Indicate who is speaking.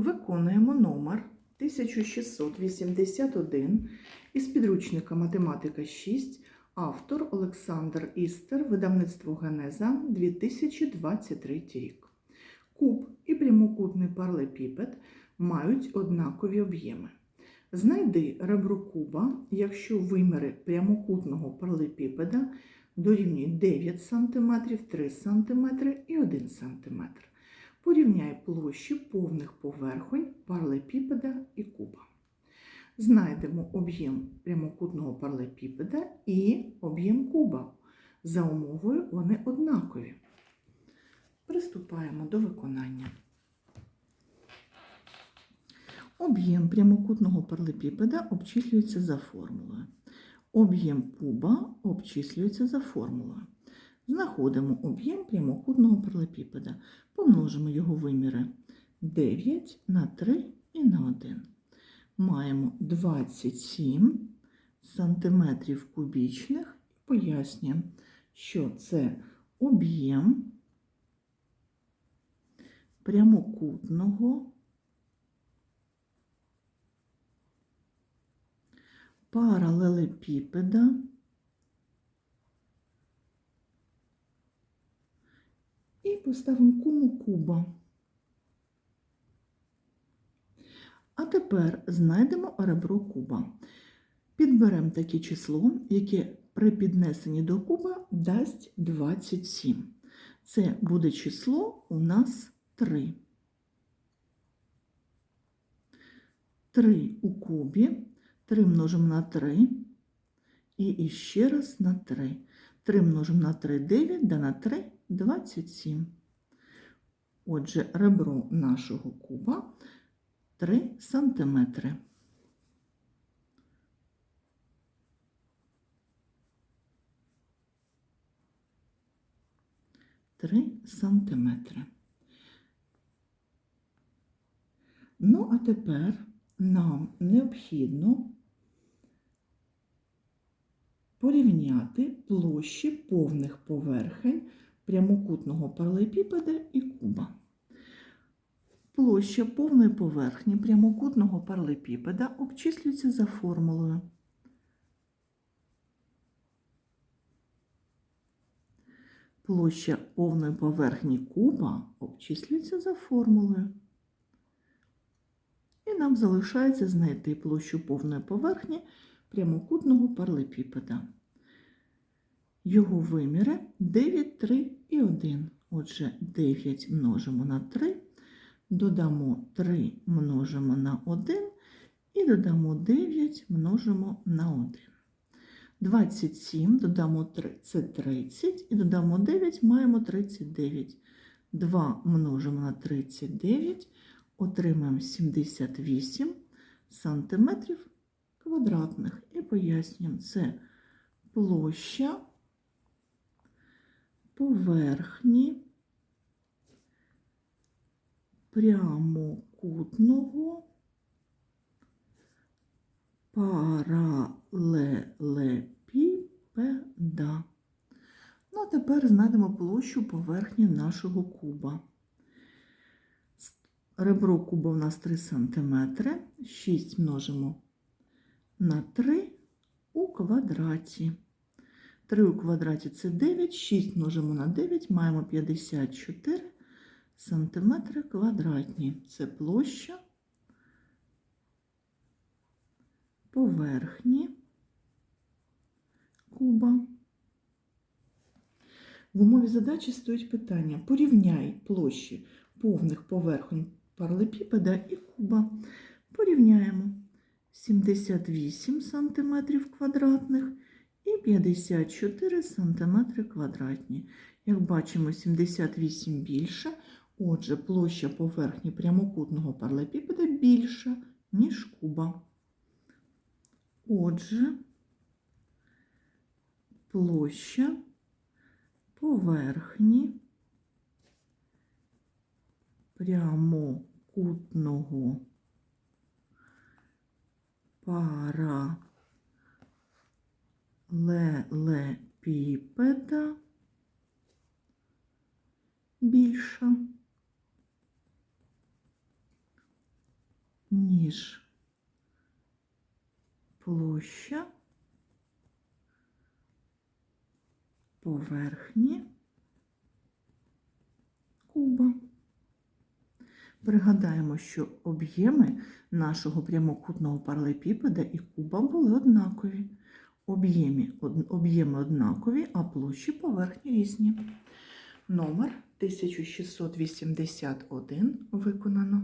Speaker 1: Виконуємо номер 1681 із підручника Математика 6, автор Олександр Істер, видавництво Генеза 2023 рік. Куб і прямокутний паралепіпед мають однакові об'єми. Знайди ребро куба, якщо виміри прямокутного паралепіпеда дорівнюють 9 см, 3 см і 1 см. Порівняй площі повних поверхонь паралепіпеда і куба. Знайдемо об'єм прямокутного паралепіпеда і об'єм куба. За умовою вони однакові. Приступаємо до виконання. Об'єм прямокутного паралепіпеда обчислюється за формулою. Об'єм куба обчислюється за формулою. Знаходимо об'єм прямокутного паралепіпеда. Помножимо його виміри 9 на 3 і на 1. Маємо 27 сантиметрів кубічних. Пояснюємо, що це об'єм прямокутного паралелепіпеда поставимо кому куба. А тепер знайдемо ребро куба. Підберемо таке число, яке при піднесенні до куба дасть 27. Це буде число у нас 3. 3 у кубі, 3 множимо на 3 і іще раз на 3. 3 множимо на 3 9, да на 3 27. Отже, ребро нашого куба 3 сантиметри. Три сантиметри. Ну, а тепер нам необхідно порівняти площі повних поверхень прямокутного паралепіпеда і куба. Площа повної поверхні прямокутного паралепіпеда обчислюється за формулою. Площа повної поверхні куба обчислюється за формулою. І нам залишається знайти площу повної поверхні прямокутного паралепіпеда. Його виміри 9, 3 і 1. Отже, 9 множимо на 3, додамо 3 множимо на 1 і додамо 9 множимо на 1. 27 додамо 3 це 30 і додамо 9 маємо 39. 2 множимо на 39, отримаємо 78 сантиметрів квадратних. І пояснюємо, це площа поверхні прямокутного паралелепіпеда. Ну, а тепер знайдемо площу поверхні нашого куба. Ребро куба у нас 3 см, 6 множимо на 3 у квадраті. 3 у квадраті це 9, 6 множимо на 9, маємо 54 сантиметри квадратні. Це площа поверхні куба. В умові задачі стоїть питання: порівняй площі повних поверхонь паралепіпеда і куба. Порівняємо 78 см квадратних і 54 см квадратні. Як бачимо, 78 більше, отже, площа поверхні прямокутного паралепіпеда більша, ніж куба. Отже, площа поверхні прямокутного паралелепіпеда більша, ніж площа поверхні куба. Пригадаємо, що об'єми нашого прямокутного паралепіпеда і куба були однакові. Об'єми, од- об'єми однакові, а площі поверхні різні. Номер 1681 виконано.